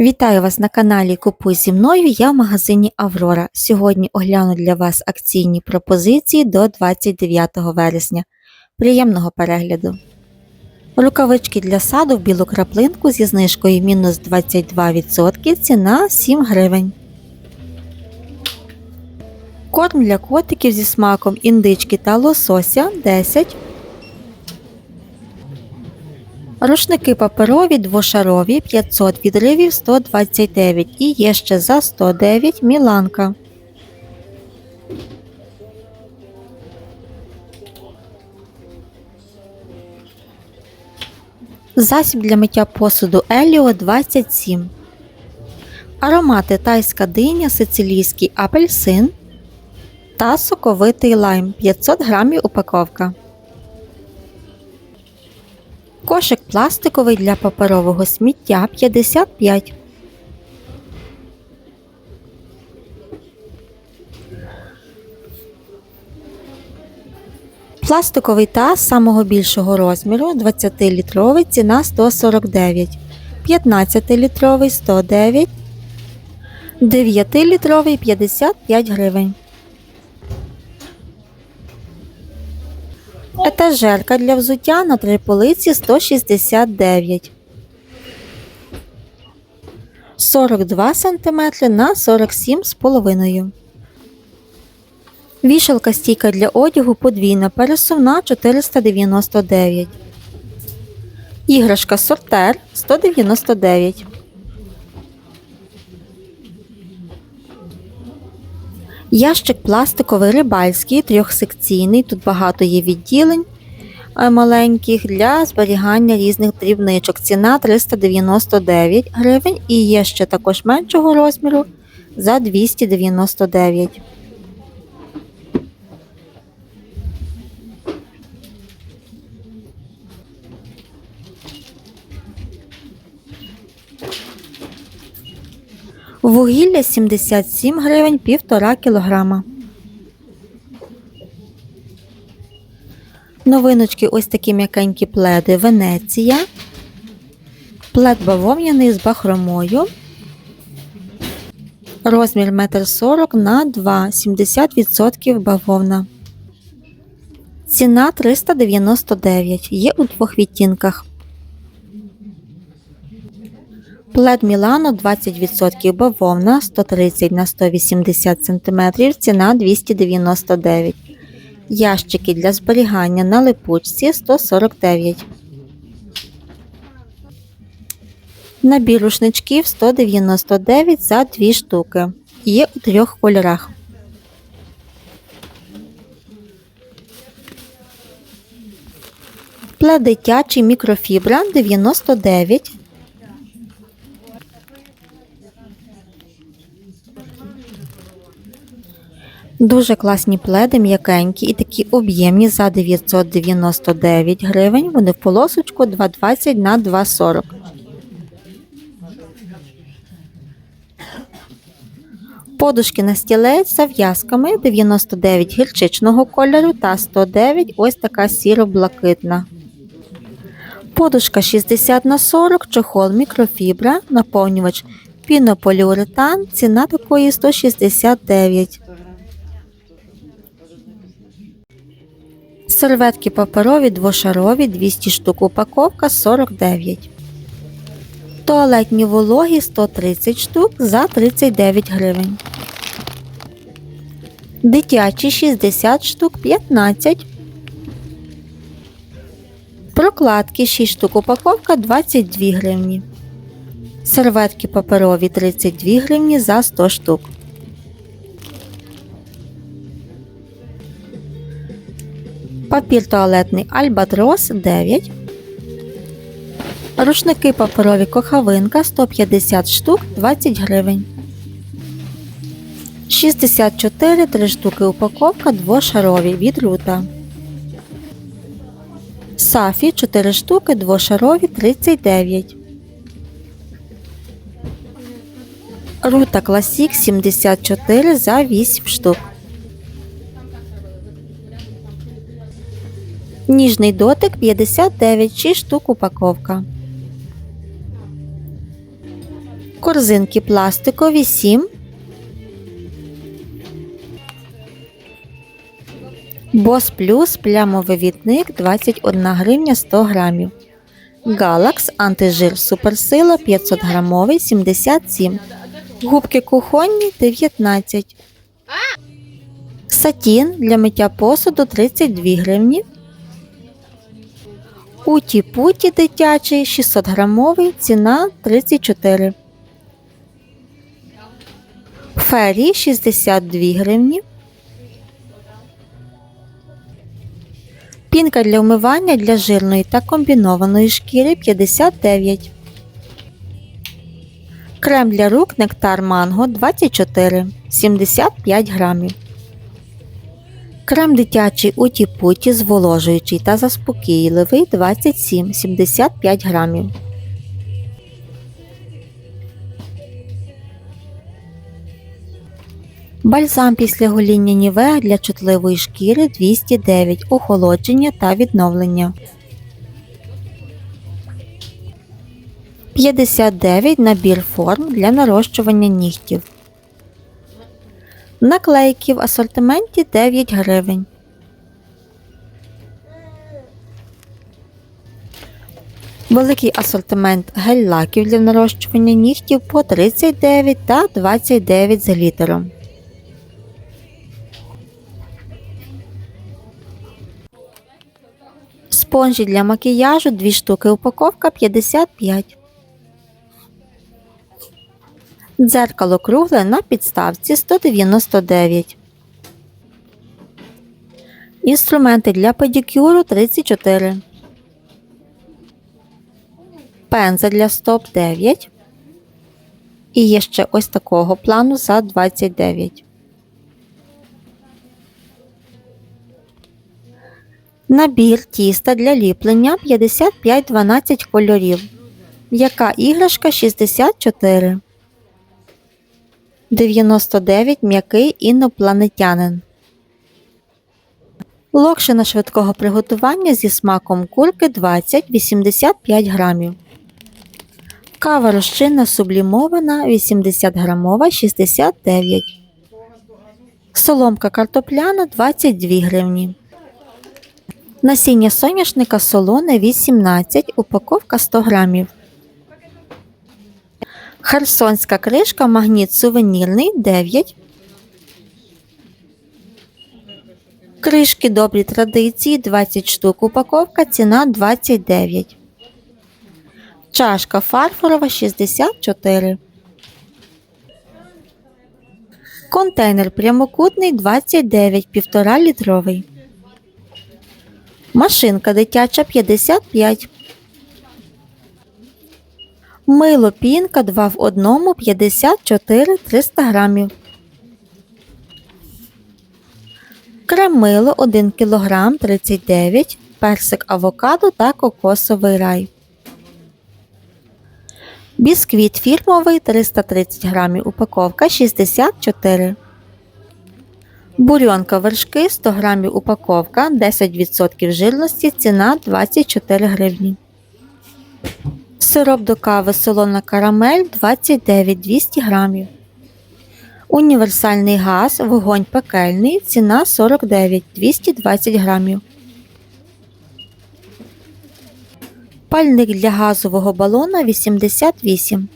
Вітаю вас на каналі Купуй зі мною. Я в магазині Аврора. Сьогодні огляну для вас акційні пропозиції до 29 вересня. Приємного перегляду! Рукавички для саду в білу краплинку зі знижкою мінус 22%, ціна 7 гривень. Корм для котиків зі смаком індички та лосося 10 Рушники паперові двошарові 500 відривів 129 і є ще за 109 міланка. Засіб для миття посуду Еліо 27. Аромати тайська диня, сицилійський апельсин та соковитий лайм 500 грамів упаковка. Кошик пластиковий для паперового сміття 55. Пластиковий таз самого більшого розміру 20-літровий ціна 149, 15-літровий 109, 9-літровий 55 гривень. Етажерка для взуття на три полиці 169. 42 см на 47,5 Вішалка стійка для одягу подвійна пересувна 499. Іграшка сортер 199. Ящик пластиковий рибальський, трьохсекційний. Тут багато є відділень е, маленьких для зберігання різних дрібничок. Ціна 399 гривень і є ще також меншого розміру за 299. Вугілля 77 гривень 1,5 кілограма. Новиночки ось такі м'якенькі пледи Венеція. Плед бавовняний з бахромою. Розмір 1,40 м на 2, 70% бавовна. Ціна 399. Є у двох відтінках. Плед Мілано 20% бавовна 130 на 180 см, ціна 299 Ящики для зберігання на липучці 149 Набір рушничків 199 за 2 штуки. Є у трьох кольорах. Плед дитячий мікрофібра 99 Дуже класні пледи, м'якенькі і такі об'ємні за 999 гривень. Вони в полосочку 2,20 на 2,40. Подушки на стілець з зав'язками 99 гірчичного кольору та 109 ось така сіро-блакитна. Подушка 60 на 40, чохол мікрофібра, наповнювач пінополіуретан, ціна такої 169 Серветки паперові двошарові 200 штук упаковка 49. Туалетні вологі 130 штук за 39 гривень. Дитячі 60 штук 15. Прокладки 6 штук упаковка 22 гривні. Серветки паперові 32 гривні за 100 штук. Папір туалетний Альбатрос 9. Рушники паперові кохавинка 150 штук 20 гривень. 64 3 штуки упаковка двошарові від рута. Сафі 4 штуки двошарові 39. Рута Класік 74 за 8 штук. Ніжний дотик 59 6 штук упаковка. Корзинки пластикові 7. Бос плюс плямовий відник 21 гривня 100 грамів. Галакс антижир суперсила 500 грамовий 77. Губки кухонні 19. Сатін для миття посуду 32 гривні. Уті путі дитячий 600 грамовий, ціна 34. Фері 62 гривні. Пінка для вмивання для жирної та комбінованої шкіри 59. Крем для рук Нектар Манго 24 75 грамів. Крем дитячий Уті Путі зволожуючий та заспокійливий 27 75 грамів. Бальзам після гоління Нівеа для чутливої шкіри 209 охолодження та відновлення. 59 набір форм для нарощування нігтів. Наклейки в асортименті 9 гривень. Великий асортимент гель-лаків для нарощування нігтів по 39 та 29 з глітером. Спонжі для макіяжу 2 штуки упаковка 55. Дзеркало кругле на підставці 199. Інструменти для педикюру 34. Пенза для стоп 9. І є ще ось такого плану за 29. Набір тіста для ліплення 55-12 кольорів. Яка іграшка 64. 99 м'який інопланетянин. Локшина швидкого приготування зі смаком курки 20-85 грамів. Кава розчинна сублімована 80 грамова 69. Соломка картопляна 22 гривні. Насіння соняшника солоне 18, упаковка 100 грамів. Херсонська кришка магніт сувенірний 9. Кришки добрі традиції 20 штук упаковка, ціна 29. Чашка фарфорова 64. Контейнер прямокутний 29 1,5 літровий. Машинка дитяча 55. Мило пінка 2 в 1 54 300 грамів. Крем мило 1 кг 39 персик авокадо та кокосовий рай. Бісквіт фірмовий 330 грамів упаковка 64. Бурьонка вершки 100 грамів упаковка 10% жирності ціна 24 гривні. Сироп до кави солона карамель 29 200 грамів. Універсальний газ вогонь пекельний ціна 49 220 грамів. Пальник для газового балона 88